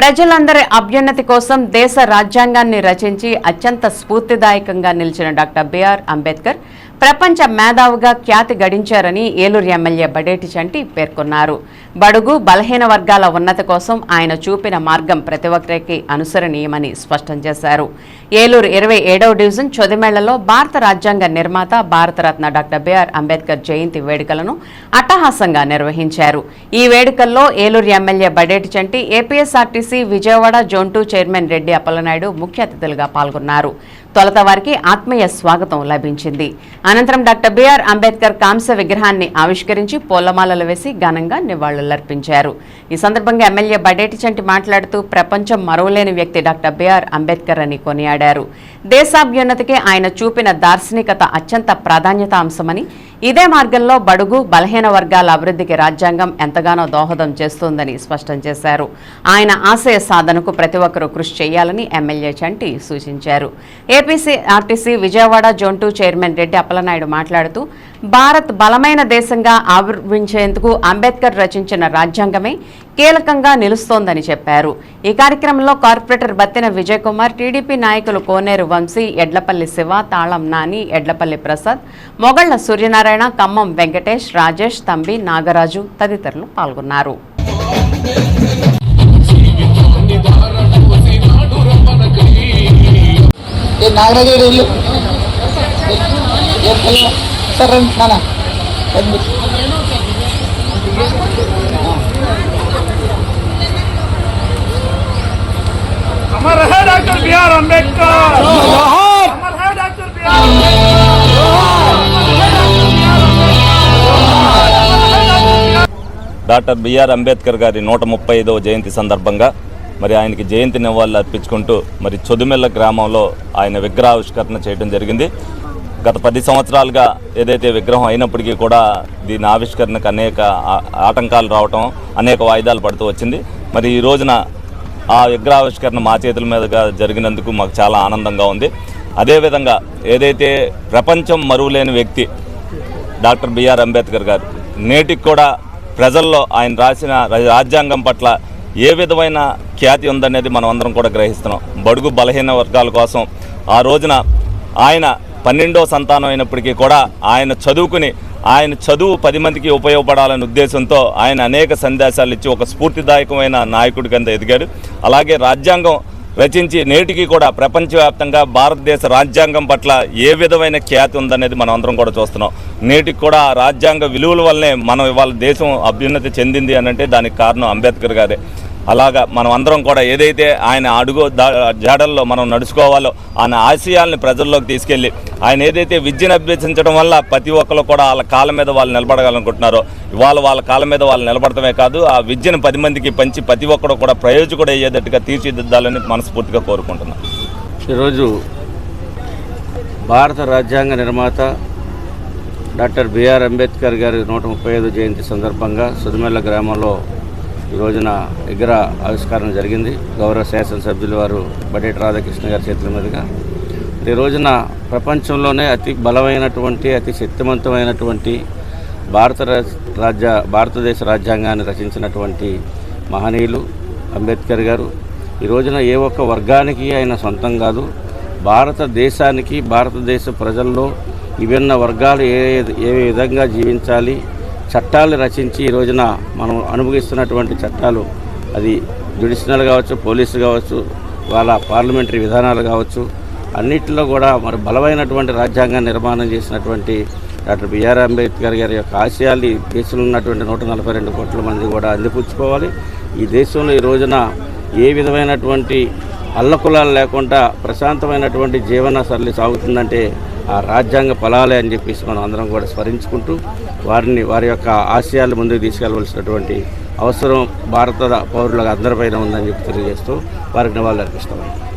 ప్రజలందరి అభ్యున్నతి కోసం దేశ రాజ్యాంగాన్ని రచించి అత్యంత స్ఫూర్తిదాయకంగా నిలిచిన డాక్టర్ బిఆర్ అంబేద్కర్ ప్రపంచ మేధావుగా ఖ్యాతి గడించారని ఏలూరు ఎమ్మెల్యే బడేటి చంటి పేర్కొన్నారు. బడుగు బలహీన వర్గాల ఉన్నతి కోసం ఆయన చూపిన మార్గం ప్రతి ఒక్కరికి అనుసరణీయమని స్పష్టం చేశారు. ఏలూరు ఇరవై ఏడవ డివిజన్ చొదిమేళ్ళలో భారత రాజ్యాంగ నిర్మాత భారతరత్న డాక్టర్ బిఆర్ అంబేద్కర్ జయంతి వేడుకలను అట్టహాసంగా నిర్వహించారు. ఈ వేడుకల్లో Eluru MLA Badeti Chanti APSRTC Vijayawada zone two chairman Reddy Appalanaidu ముఖ్య అతిథులుగా పాల్గొన్నారు. తొలత వారికి ఆత్మీయ స్వాగతం లభించింది. అనంతరం డాక్టర్ బిఆర్ అంబేద్కర్ కాంస్య విగ్రహాన్ని ఆవిష్కరించి పూలమాలలు వేసి ఘనంగా నివాళులర్పించారు. ఈ సందర్భంగా ఎమ్మెల్యే బడేటి చంటి మాట్లాడుతూ ప్రపంచం మరవలేని వ్యక్తి డాక్టర్ బిఆర్ అంబేద్కర్ అని కొనియాడారు. దేశాభ్యున్నతికి ఆయన చూపిన దార్శనికత అత్యంత ప్రాధాన్యత అంశమని ఇదే మార్గంలో బడుగు బలహీన వర్గాల అభివృద్ధికి రాజ్యాంగం ఎంతగానో దోహదం చేస్తోందని స్పష్టం చేశారు. ఆయన ఆశయ సాధనకు ప్రతి ఒక్కరూ కృషి చేయాలని ఎమ్మెల్యే చంటి సూచించారు. APC RTC Vijayawada zone two chairman Reddy Appalanaidu మాట్లాడుతూ భారత్ బలమైన దేశంగా ఆవిర్భించేందుకు అంబేద్కర్ రచించిన రాజ్యాంగమే కీలకంగా నిలుస్తోందని చెప్పారు. ఈ కార్యక్రమంలో కార్పొరేటర్ బత్తిన విజయ్ కుమార్ టీడీపీ నాయకులు కోనేరు వంశీ ఎడ్లపల్లి శివ తాళం నాని ఎడ్లపల్లి ప్రసాద్ మొగళ్ళ సూర్యనారాయణ ఖమ్మం వెంకటేష్ రాజేష్ తంబి నాగరాజు తదితరులు పాల్గొన్నారు. Nagaraju doctor B R Ambedkar. Doctor B R Ambedkar. గారి నూట ముప్పై ఐదవ జయంతి సందర్భంగా మరి ఆయనకి జయంతి నివాళులు అర్పించుకుంటూ మరి చొదుమెల్ల గ్రామంలో ఆయన విగ్రహావిష్కరణ చేయడం జరిగింది. గత పది సంవత్సరాలుగా ఏదైతే విగ్రహం అయినప్పటికీ కూడా దీని ఆవిష్కరణకు అనేక ఆటంకాలు రావటం అనేక వాయిదాలు పడుతూ వచ్చింది. మరి ఈ రోజున ఆ విగ్రహావిష్కరణ మా చేతుల మీదుగా జరిగినందుకు మాకు చాలా ఆనందంగా ఉంది. అదేవిధంగా ఏదైతే ప్రపంచం మరువులేని వ్యక్తి డాక్టర్ బిఆర్ అంబేద్కర్ గారు నేటికి కూడా ప్రజల్లో ఆయన రాసిన రాజ్యాంగం పట్ల ఏ విధమైన ఖ్యాతి ఉందనేది మనం అందరం కూడా గ్రహిస్తున్నాం. బడుగు బలహీన వర్గాల కోసం ఆ రోజున ఆయన పన్నెండో సంతానం అయినప్పటికీ కూడా ఆయన చదువుకుని ఆయన చదువు పది మందికి ఉపయోగపడాలనే ఉద్దేశంతో ఆయన అనేక సందేశాలు ఇచ్చి ఒక స్ఫూర్తిదాయకమైన నాయకుడి కింద ఎదిగాడు. అలాగే రాజ్యాంగం రచించి నేటికి కూడా ప్రపంచవ్యాప్తంగా భారతదేశ రాజ్యాంగం పట్ల ఏ విధమైన ఖ్యాతి ఉందనేది మనం అందరం కూడా చూస్తున్నాం. నేటికి కూడా ఆ రాజ్యాంగ విలువల వల్లనే మనం ఇవాళ దేశం అభ్యున్నతి చెందింది అనంటే దానికి కారణం అంబేద్కర్ గారే. అలాగా మనం అందరం కూడా ఏదైతే ఆయన అడుగు జాడల్లో మనం నడుచుకోవాలో ఆయన ఆశయాల్ని ప్రజల్లోకి తీసుకెళ్ళి ఆయన ఏదైతే విద్యను అభ్యసించడం వల్ల ప్రతి ఒక్కరు కూడా వాళ్ళ కాళ్ళ మీద వాళ్ళు నిలబడగలనుకుంటున్నారో ఇవాళ వాళ్ళ కాళ్ళ మీద వాళ్ళు నిలబడటమే కాదు ఆ విద్యను పది మందికి పంచి ప్రతి ఒక్కరు కూడా ప్రయోజకుడు అయ్యేటట్టుగా తీర్చిదిద్దాలని మనస్ఫూర్తిగా కోరుకుంటున్నాను ఈరోజు భారత రాజ్యాంగ నిర్మాత డాక్టర్ బిఆర్ అంబేద్కర్ గారి నూట ముప్పై ఐదు జయంతి సందర్భంగా సుదిమెల్ల గ్రామంలో ఈ రోజున ఎగ్గర ఆవిష్కరణ జరిగింది. గౌరవ శాసనసభ్యులు వారు బడేటి రాధాకృష్ణ గారి చేతుల మీదుగా. ఈ రోజున ప్రపంచంలోనే అతి బలమైనటువంటి అతి శక్తివంతమైనటువంటి భారత రాజ్య భారతదేశ రాజ్యాంగాన్ని రచించినటువంటి మహనీయులు అంబేద్కర్ గారు. ఈ రోజున ఏ ఒక్క వర్గానికి ఆయన సొంతం కాదు. భారతదేశానికి భారతదేశ ప్రజల్లో విభిన్న వర్గాలు ఏ ఏ విధంగా జీవించాలి చట్టాలు రచించి ఈ రోజున మనం అనుభవిస్తున్నటువంటి చట్టాలు అది జ్యుడిషియల్ కావచ్చు పోలీసు కావచ్చు వాళ్ళ పార్లమెంటరీ విధానాలు కావచ్చు అన్నిటిలో కూడా మరి బలమైనటువంటి రాజ్యాంగాన్ని నిర్మాణం చేసినటువంటి డాక్టర్ బిఆర్ అంబేద్కర్ గారి యొక్క ఆశయాలు దేశంలో ఉన్నటువంటి నూట నలభై రెండు కోట్ల మంది కూడా అందిపుచ్చుకోవాలి. ఈ దేశంలో ఈ రోజున ఏ విధమైనటువంటి అల్లకులాలు లేకుండా ప్రశాంతమైనటువంటి జీవన సరళి సాగుతుందంటే ఆ రాజ్యాంగ ఫలాలే అని చెప్పేసి మనం అందరం కూడా స్మరించుకుంటూ వారిని వారి యొక్క ఆశయాలు ముందుకు తీసుకెళ్ళవలసినటువంటి అవసరం భారత పౌరులకు అందరిపైన ఉందని చెప్పి తెలియజేస్తూ వారికి నివాళులు అర్పిస్తామండి